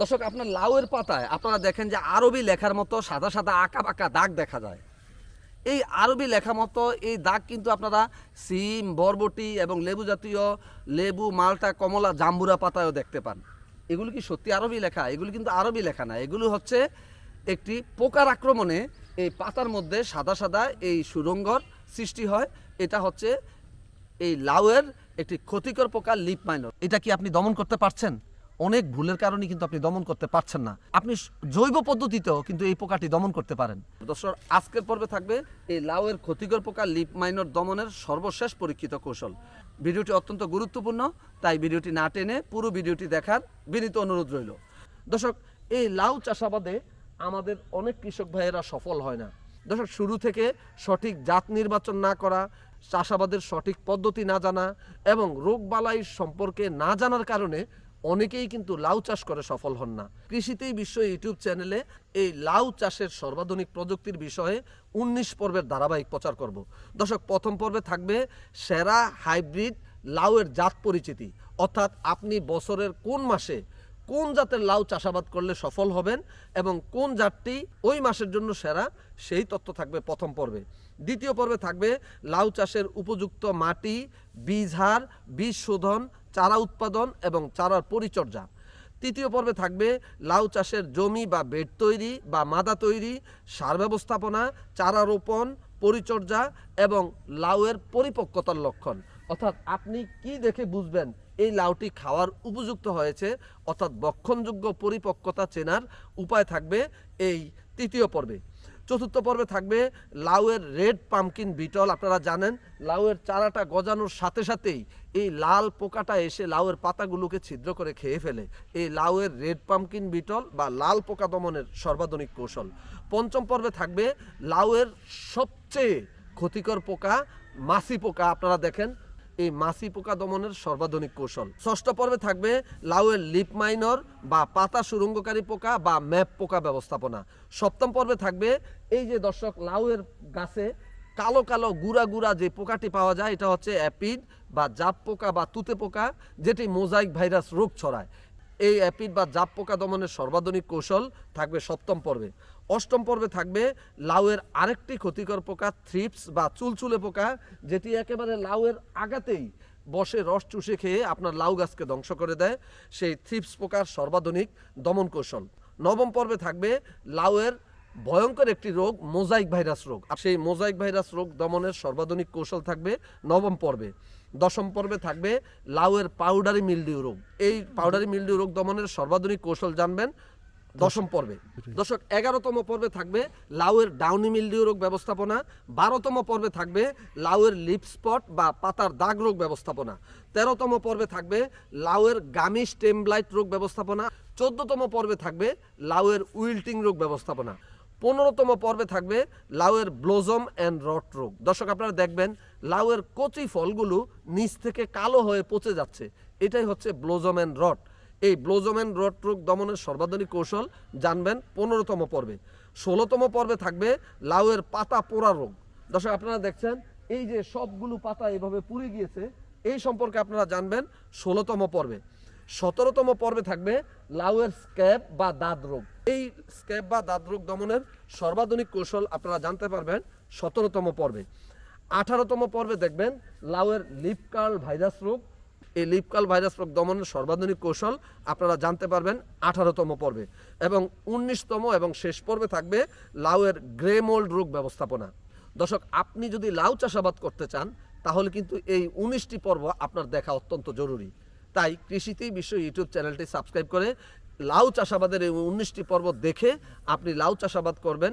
দর্শক, আপনার লাউয়ের পাতায় আপনারা দেখেন যে আরবি লেখার মতো সাদা সাদা আঁকা বাঁকা দাগ দেখা যায়। এই আরবি লেখা মতো এই দাগ কিন্তু আপনারা সিম, বরবটি এবং লেবু জাতীয় লেবু, মালটা, কমলা, জাম্বুরা পাতায়ও দেখতে পান। এগুলো কি সত্যি আরবি লেখা? এগুলো কিন্তু আরবি লেখা না। এগুলো হচ্ছে একটি পোকার আক্রমণে এই পাতার মধ্যে সাদা সাদা এই সুরঙ্গর সৃষ্টি হয়। এটা হচ্ছে এই লাউয়ের একটি ক্ষতিকর পোকা লিপ মাইনর। এটা কি আপনি দমন করতে পারছেন? অনেক ভুলের কারণে কিন্তু আপনি দমন করতে পারছেন না। আপনি জৈব পদ্ধতিতেও কিন্তু এই পোকাটি দমন করতে পারেন। দর্শক, আজকের পর্বে থাকবে এই লাউয়ের ক্ষতিকর পোকা লিপ মাইনর দমনের সর্বশেষ পরীক্ষিত কৌশল। ভিডিওটি অত্যন্ত গুরুত্বপূর্ণ, তাই ভিডিওটি না টেনে পুরো ভিডিওটি দেখার বিনীত অনুরোধ রইল। দর্শক, এই লাউ চাষাবাদে আমাদের অনেক কৃষক ভাইয়েরা সফল হয় না। দর্শক, শুরু থেকে সঠিক জাত নির্বাচন না করা, চাষাবাদের সঠিক পদ্ধতি না জানা এবং রোগবালাই সম্পর্কে না জানার কারণে অনেকেই কিন্তু লাউ চাষ করে সফল হন না। কৃষিতেই বিশ্ব ইউটিউব চ্যানেলে এই লাউ চাষের সর্বাধুনিক প্রযুক্তির বিষয়ে উনিশ পর্বের ধারাবাহিক প্রচার করব। দর্শক, প্রথম পর্বে থাকবে সেরা হাইব্রিড লাউয়ের জাত পরিচিতি। অর্থাৎ আপনি বছরের কোন মাসে কোন জাতের লাউ চাষাবাদ করলে সফল হবেন এবং কোন জাতটি ওই মাসের জন্য সেরা, সেই তথ্য থাকবে প্রথম পর্বে। দ্বিতীয় পর্বে থাকবে লাউ চাষের উপযুক্ত মাটি, বীজ হার, বীজ শোধন চারা উৎপাদন এবং চারার পরিচর্যা। তৃতীয় পর্বে থাকবে লাউ চাষের জমি বা বেড তৈরি বা মাদা তৈরি, সার ব্যবস্থাপনা, চারা রোপণ, পরিচর্যা এবং লাউয়ের পরিপক্কতার লক্ষণ। অর্থাৎ আপনি কি দেখে বুঝবেন এই লাউটি খাওয়ার উপযুক্ত হয়েছে? অর্থাৎ বক্ষণযোগ্য পরিপক্কতা চেনার উপায় থাকবে এই তৃতীয় পর্বে। চতুর্থ পর্বে থাকবে লাউয়ের রেড পামকিন বিটল, আপনারা জানেন। লাউয়ের চারাটা গজানোর সাথে সাথেই এই লাল পোকাটা এসে লাউয়ের পাতাগুলোকে ছিদ্র করে খেয়ে ফেলে। এই লাউয়ের রেড পামকিন বিটল বা লাল পোকা দমনের সর্বাধুনিক কৌশল। পঞ্চম পর্বে থাকবে লাউয়ের সবচেয়ে ক্ষতিকর পোকা মাছি পোকা, আপনারা দেখেন। এই মাছি পোকা দমনের সর্বাধুনিক কৌশল। ষষ্ঠ পর্বে থাকবে লাউয়ের লিপ মাইনর বা পাতা সুরঙ্গকারী পোকা বা ম্যাপ পোকা ব্যবস্থাপনা। সপ্তম পর্বে থাকবে এই যে দর্শক, লাউয়ের গাছে কালো কালো গুড়া গুড়া যে পোকাটি পাওয়া যায়, এটা হচ্ছে অ্যাপিড বা জাপ পোকা বা তুতে পোকা, যেটি মোজাইক ভাইরাস রোগ ছড়ায়। এই অ্যাপিড বা জাপ পোকা দমনের সর্বাধুনিক কৌশল থাকবে সপ্তম পর্বে। অষ্টম পর্বে থাকবে লাউয়ের আরেকটি ক্ষতিকর পোকা, থ্রিপস বা চুলচুলে পোকা, যেটি একেবারে লাউয়ের আগাতেই বসে রস চুষে খেয়ে আপনার লাউ গাছকে ধ্বংস করে দেয়। সেই থ্রিপস পোকার সর্বাধুনিক দমন কৌশল। নবম পর্বে থাকবে লাউয়ের ভয়ঙ্কর একটি রোগ, মোজাইক ভাইরাস রোগ। আর সেই মোজাইক ভাইরাস রোগ দমনের সর্বাধুনিক কৌশল থাকবে নবম পর্বে। দশম পর্বে থাকবে লাউয়ের পাউডারি মিলডিউ রোগ। এই পাউডারি মিলডিউ রোগ দমনের সর্বাধুনিক কৌশল জানবেন দশম পর্বে। দর্শক, এগারোতম পর্বে থাকবে লাউয়ের ডাউনি মিলডিউ রোগ ব্যবস্থাপনা, বারোতম পর্বে থাকবে লাউয়ের লিপ স্পট বা পাতার দাগ রোগ ব্যবস্থাপনা, তেরোতম পর্বে থাকবে লাউয়ের গামি স্টেম ব্লাইট রোগ ব্যবস্থাপনা, চোদ্দতম পর্বে থাকবে লাউয়ের উইল্টিং রোগ ব্যবস্থাপনা, পনেরোতম পর্বে থাকবে লাউয়ের ব্লোজম অ্যান্ড রট রোগ। দর্শক, আপনারা দেখবেন লাউয়ের কচি ফলগুলো নিচ থেকে কালো হয়ে পচে যাচ্ছে। এটাই হচ্ছে ব্লোজম অ্যান্ড রট। এই ব্লোজম অ্যান্ড রট রোগ দমনের সর্বাধুনিক কৌশল জানবেন পনেরোতম পর্বে। ষোলোতম পর্বে থাকবে লাউয়ের পাতা পোড়া রোগ। দর্শক, আপনারা দেখছেন, এই যে সবগুলো পাতা এভাবে পুড়ে গিয়েছে, এই সম্পর্কে আপনারা জানবেন ষোলোতম পর্বে। সতেরোতম পর্বে থাকবে লাউয়ের স্ক্যাব বা দাঁত রোগ। এই স্ক্যাব বা দাঁত রোগ দমনের সর্বাধুনিক কৌশল আপনারা জানতে পারবেন সতেরোতম পর্বে। আঠারোতম পর্বে দেখবেন লাউয়ের লিপকার্ল ভাইরাস রোগ এই লিপকাল ভাইরাস রোগ দমনের সর্বাধুনিক কৌশল আপনারা জানতে পারবেন আঠারোতম পর্বে এবং উনিশতম এবং শেষ পর্বে থাকবে লাউয়ের গ্রে মোল্ড রোগ ব্যবস্থাপনা। দর্শক, আপনি যদি লাউ চাষাবাদ করতে চান, তাহলে কিন্তু এই উনিশটি পর্ব আপনার দেখা অত্যন্ত জরুরি। তাই কৃষিতেই বিশ্ব ইউটিউব চ্যানেলটি সাবস্ক্রাইব করে লাউ চাষাবাদের এই উনিশটি পর্ব দেখে আপনি লাউ চাষাবাদ করবেন।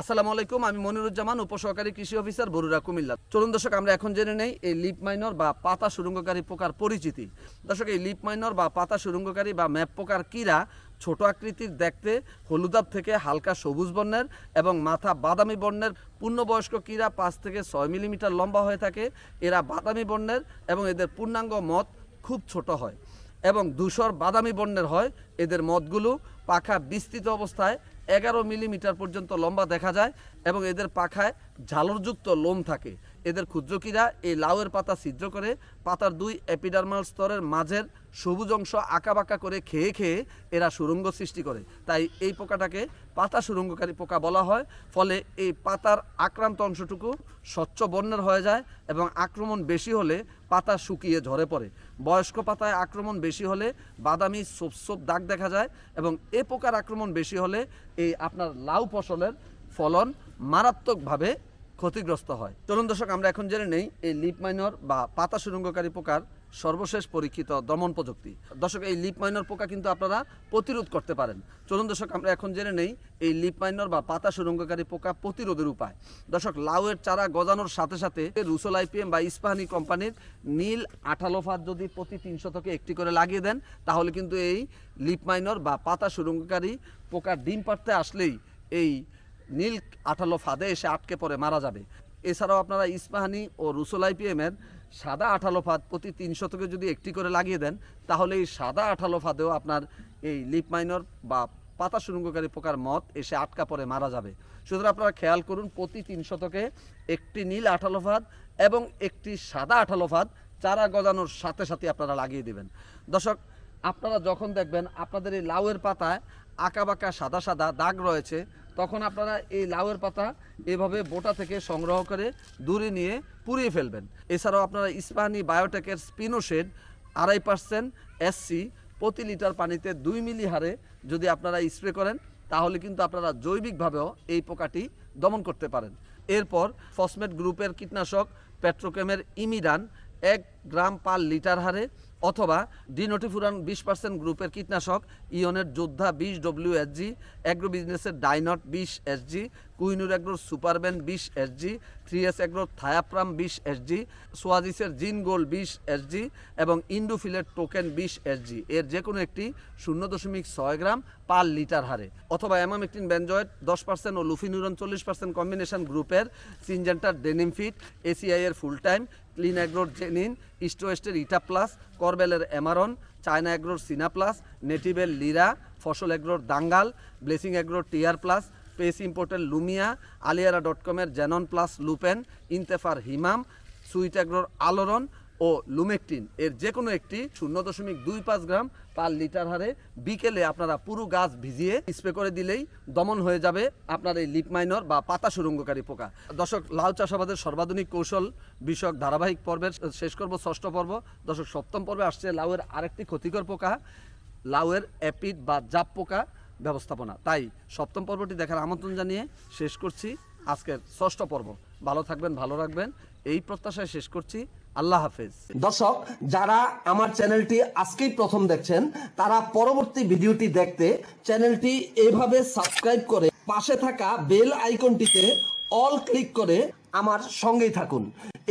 আসসালামু আলাইকুম, আমি মনিরুজ্জামান, উপসহকারী কৃষি অফিসার বরুরা কুমিল্লা। চলুন দর্শক, আমরা এখন জেনে নেই এই লিপ মাইনর বা পাতা সুরঙ্গকারী পোকার পরিচিতি। দর্শক, এই লিপ মাইনর বা পাতা সুরঙ্গকারী বা ম্যাপ পোকার কীরা ছোট আকৃতির দেখতে হলুদাব থেকে হালকা সবুজ বর্ণের এবং মাথা বাদামি বর্ণের। পূর্ণবয়স্ক কীরা পাঁচ থেকে ছয় মিলিমিটার লম্বা হয়ে থাকে, এরা বাদামি বর্ণের এবং এদের পূর্ণাঙ্গ মত খুব ছোট হয়। এবং ধূসর বাদামি বর্ণের হয়, এদের মদগুলো পাখা বিস্তৃত অবস্থায় এগারো মিলিমিটার পর্যন্ত লম্বা দেখা যায় এবং এদের পাখায় ঝালরযুক্ত লোম থাকে। এদের ক্ষুদ্রকীরা এই লাউয়ের পাতা ছিদ্র করে, পাতার দুই এপিডার্মাল স্তরের মাঝের সবুজ অংশ আঁকাবাঁকা করে খেয়ে খেয়ে এরা সুরঙ্গ সৃষ্টি করে। তাই এই পোকাটাকে পাতা সুরঙ্গকারী পোকা বলা হয়। ফলে এই পাতার আক্রান্ত অংশটুকু স্বচ্ছ বর্ণের হয়ে যায় এবং আক্রমণ বেশি হলে পাতা শুকিয়ে ঝরে পড়ে। বয়স্ক পাতায় আক্রমণ বেশি হলে বাদামি সোপ সোপ দাগ দেখা যায় এবং এ পোকার আক্রমণ বেশি হলে এই আপনার লাউ ফসলের ফলন মারাত্মকভাবে ক্ষতিগ্রস্ত হয়। চলুন দর্শক, আমরা এখন জেনে নেই এই লিপ মাইনর বা পাতা সুরঙ্গকারী পোকার সর্বশেষ পরীক্ষিত দমন প্রযুক্তি। দর্শক, এই লিপ মাইনর পোকা কিন্তু আপনারা প্রতিরোধ করতে পারেন। চলুন দর্শক, আমরা এখন জেনে নেই এই লিপ মাইনর বা পাতা সুরঙ্গকারী পোকা প্রতিরোধের উপায়। দর্শক, লাউয়ের চারা গজানোর সাথে সাথে রুসোল আইপিএম বা ইস্পাহানি কোম্পানির নীল আঠালো ফাঁদ যদি প্রতি তিনশো থেকে একটি করে লাগিয়ে দেন, তাহলে কিন্তু এই লিপ মাইনর বা পাতা সুরঙ্গকারী পোকা ডিম পাড়তে আসলেই এই নীল আঠালো ফাঁদে এসে আটকে পড়ে, মারা যাবে। এছাড়াও আপনারা ইস্পাহানি ও রুসোল আইপিএমের সাদা আঠালো ফাঁদ প্রতি তিনশো থেকে যদি একটি করে লাগিয়ে দেন, তাহলে এই সাদা আঠালো ফাঁদেও আপনার এই লিপ মাইনর বা পাতা সুরঙ্গকারী পোকার মত এসে আটকা পড়ে, মারা যাবে। সুতরাং আপনারা খেয়াল করুন, প্রতি তিন শতকে একটি নীল আঠালো ফাঁদ এবং একটি সাদা আঠালো ফাঁদ চারা গজানোর সাথে সাথে আপনারা লাগিয়ে দেবেন। দর্শক, আপনারা যখন দেখবেন আপনাদের এই লাউয়ের পাতায় আঁকাবাঁকা সাদা সাদা দাগ রয়েছে তখন আপনারা এই লাউয়ের পাতা এভাবে বোটা থেকে সংগ্রহ করে দূরে নিয়ে পুড়িয়ে ফেলবেন। এছাড়াও আপনারা ইস্পাহানি বায়োটেকের স্পিনোশেড আড়াই পার্সেন্ট এসসি প্রতি লিটার পানিতে দুই মিলি হারে যদি আপনারা স্প্রে করেন, তাহলে কিন্তু আপনারা জৈবিকভাবেও এই পোকাটি দমন করতে পারেন। এরপর ফসমেট গ্রুপের কীটনাশক পেট্রোকেমের ইমিডান এক গ্রাম পার লিটার হারে অথবা ডিনোটিফুরান বিশ পার্সেন্ট গ্রুপের কীটনাশক ইয়নের যোদ্ধা বিশ ডব্লিউ এসজি অ্যাগ্রো বিজনেসের ডাইনট বিশ এসজি কুইনুর অ্যাগ্রোর সুপারবেন বিশ এসজি থ্রি এস অ্যাগ্রোর থায়াপ্রাম বিশ এসজি সোয়াজিসের জিন গোল্ড বিশ এসজি এবং ইন্ডোফিলের টোকেন বিশ এসজি এর যে কোনো একটি শূন্য দশমিক ছয় গ্রাম পার লিটার হারে। অথবা অ্যামামেকটিন বেনজয়েড দশ পার্সেন্ট ও লুফিনুরন চল্লিশ পার্সেন্ট কম্বিনেশন গ্রুপের সিনজেন্টার ডেনিমফিট এসিআই এর ফুল টাইম, ক্লিন অ্যাগ্রোর জেনিন ইস্টোয়েস্টের ইটা প্লাস, করবেলের অ্যামারন চায়না অ্যাগ্রোর সিনা প্লাস, নেটিভের লিরা, ফসল অ্যাগ্রোর দাঙ্গাল, ব্লেসিং অ্যাগ্রোর টিয়ার প্লাস পেস ইম্পোর্টের লুমিয়া, আলিয়ারা ডট কমের জেনন প্লাস লুপেন ইন্তেফার হিমাম সুইট অ্যাগ্রোর আলোড়ন ও লুমেকটিন এর যে কোনো একটি শূন্য দশমিক দুই পাঁচ গ্রাম পার লিটার হারে বিকেলে আপনারা পুরো গাছ ভিজিয়ে স্প্রে করে দিলেই দমন হয়ে যাবে আপনার এই লিপ মাইনর বা পাতা সুরঙ্গকারী পোকা। দর্শক, লাউ চাষাবাদের সর্বাধুনিক কৌশল বিষয়ক ধারাবাহিক পর্বের শেষ করব ষষ্ঠ পর্ব। দর্শক, সপ্তম পর্বে আসছে লাউয়ের আরেকটি ক্ষতিকর পোকা, লাউয়ের অ্যাপিড বা জাপ পোকা। ব্যবস্থাপনা। তাই সপ্তম পর্বটি দেখার আমন্ত্রণ জানিয়ে শেষ করছি আজকের ষষ্ঠ পর্ব। ভালো থাকবেন, ভালো রাখবেন। এই প্রত্যাশায় শেষ করছি। আল্লাহ হাফেজ। দর্শক, যারা আমার চ্যানেলটি আজকেই প্রথম দেখছেন, তারা পরবর্তী ভিডিওটি দেখতে চ্যানেলটি এভাবে সাবস্ক্রাইব করে পাশে থাকা বেল আইকনটিতে অল ক্লিক করে আমার সঙ্গেই থাকুন।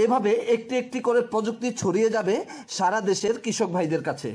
এভাবে একটি একটি করে প্রযুক্তি ছড়িয়ে যাবে সারা দেশের কৃষক ভাইদের কাছে।